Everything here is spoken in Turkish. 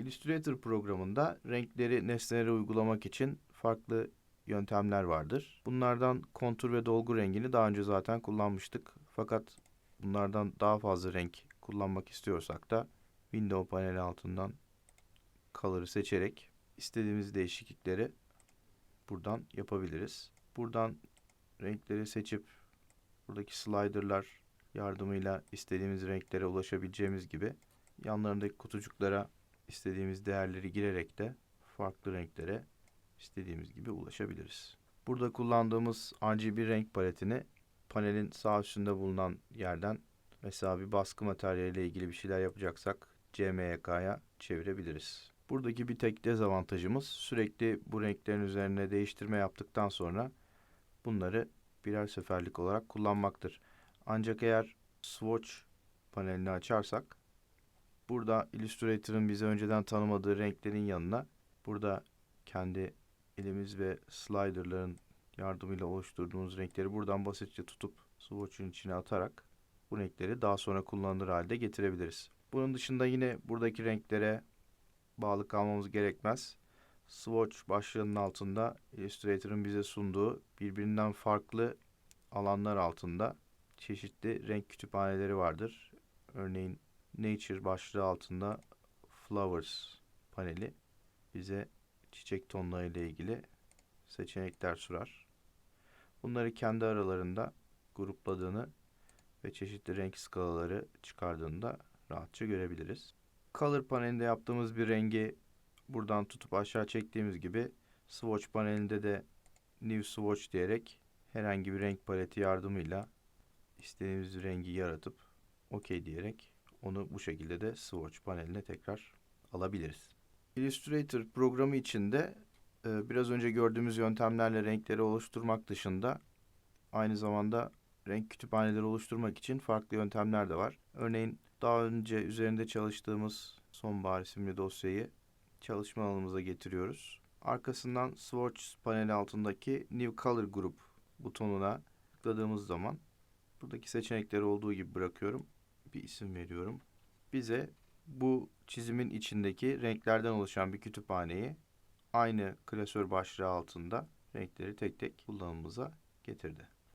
Illustrator programında renkleri nesnelere uygulamak için farklı yöntemler vardır. Bunlardan kontur ve dolgu rengini daha önce zaten kullanmıştık. Fakat bunlardan daha fazla renk kullanmak istiyorsak da Window paneli altından Color'ı seçerek istediğimiz değişiklikleri buradan yapabiliriz. Buradan renkleri seçip buradaki slider'lar yardımıyla istediğimiz renklere ulaşabileceğimiz gibi yanlarındaki kutucuklara istediğimiz değerleri girerek de farklı renklere istediğimiz gibi ulaşabiliriz. Burada kullandığımız RGB renk paletini panelin sağ üstünde bulunan yerden mesela bir baskı materyaliyle ilgili bir şeyler yapacaksak CMYK'ya çevirebiliriz. Buradaki bir tek dezavantajımız sürekli bu renklerin üzerine değiştirme yaptıktan sonra bunları birer seferlik olarak kullanmaktır. Ancak eğer swatch panelini açarsak burada Illustrator'ın bize önceden tanımadığı renklerin yanına burada kendi elimiz ve slider'ların yardımıyla oluşturduğumuz renkleri buradan basitçe tutup swatch'un içine atarak bu renkleri daha sonra kullanılır halde getirebiliriz. Bunun dışında yine buradaki renklere bağlı kalmamız gerekmez. Swatch başlığının altında Illustrator'ın bize sunduğu birbirinden farklı alanlar altında çeşitli renk kütüphaneleri vardır. Örneğin Nature başlığı altında Flowers paneli bize çiçek tonları ile ilgili seçenekler sunar. Bunları kendi aralarında grupladığını ve çeşitli renk skalaları çıkardığını da rahatça görebiliriz. Color panelinde yaptığımız bir rengi buradan tutup aşağı çektiğimiz gibi swatch panelinde de new swatch diyerek herhangi bir renk paleti yardımıyla istediğimiz rengi yaratıp OK diyerek onu bu şekilde de swatch paneline tekrar alabiliriz. Illustrator programı içinde e, biraz önce gördüğümüz yöntemlerle renkleri oluşturmak dışında aynı zamanda renk kütüphaneleri oluşturmak için farklı yöntemler de var. Örneğin daha önce üzerinde çalıştığımız Sonbahar isimli dosyayı çalışma alanımıza getiriyoruz. Arkasından Swatch paneli altındaki New Color Group butonuna tıkladığımız zaman buradaki seçenekleri olduğu gibi bırakıyorum. Bir isim veriyorum. Bize bu çizimin içindeki renklerden oluşan bir kütüphaneyi aynı klasör başlığı altında renkleri tek tek kullanımımıza getirdi.